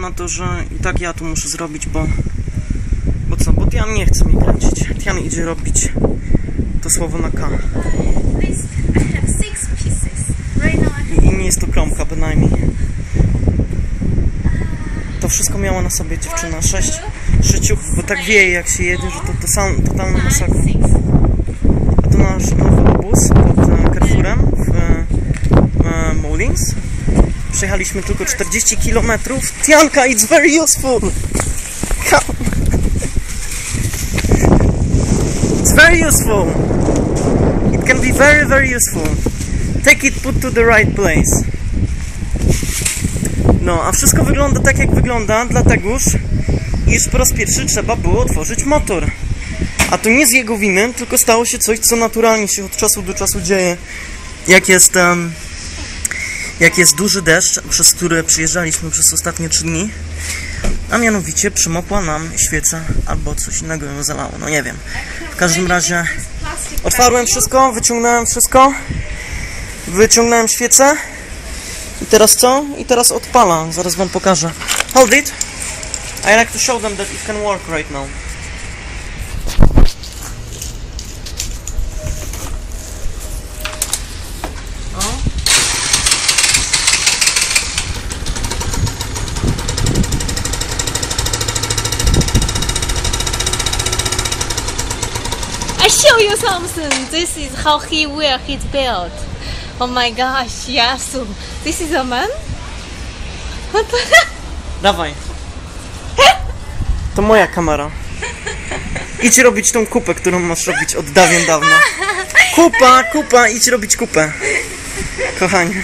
na to, że i tak ja to muszę zrobić, bo... Bo co? Bo Tian nie chce mi kręcić. Tian idzie robić to słowo na K. I nie jest to kromka bynajmniej. To wszystko miała na sobie dziewczyna. Sześć, sześć ciuchów, bo tak wieje jak się jedzie, że to, to sam, totalna masakra. A to nasz Przejechaliśmy tylko 40 km. Tianka, it's very useful! It's very useful! It can be very, very useful. Take it, put to the right place. No, a wszystko wygląda tak, jak wygląda, dlategoż, iż po raz pierwszy trzeba było otworzyć motor. A to nie z jego winy, tylko stało się coś, co naturalnie się od czasu do czasu dzieje. Jak jest, em, jak jest duży deszcz, przez który przyjeżdżaliśmy przez ostatnie trzy dni, a mianowicie przymokła nam świeca albo coś innego ją zalało, no nie wiem. W każdym razie otwarłem wszystko, wyciągnąłem wszystko, wyciągnąłem świecę i teraz co? I teraz odpala, zaraz wam pokażę. Hold it! I like to show them that it can work right now. You something. This is how he wear his belt. Oh my gosh, Yasu. This is a man? What the Dawaj. To moja kamera. Idź robić tą kupę, którą masz robić od dawien dawna. Kupa, kupa, idź robić kupę. Kochanie.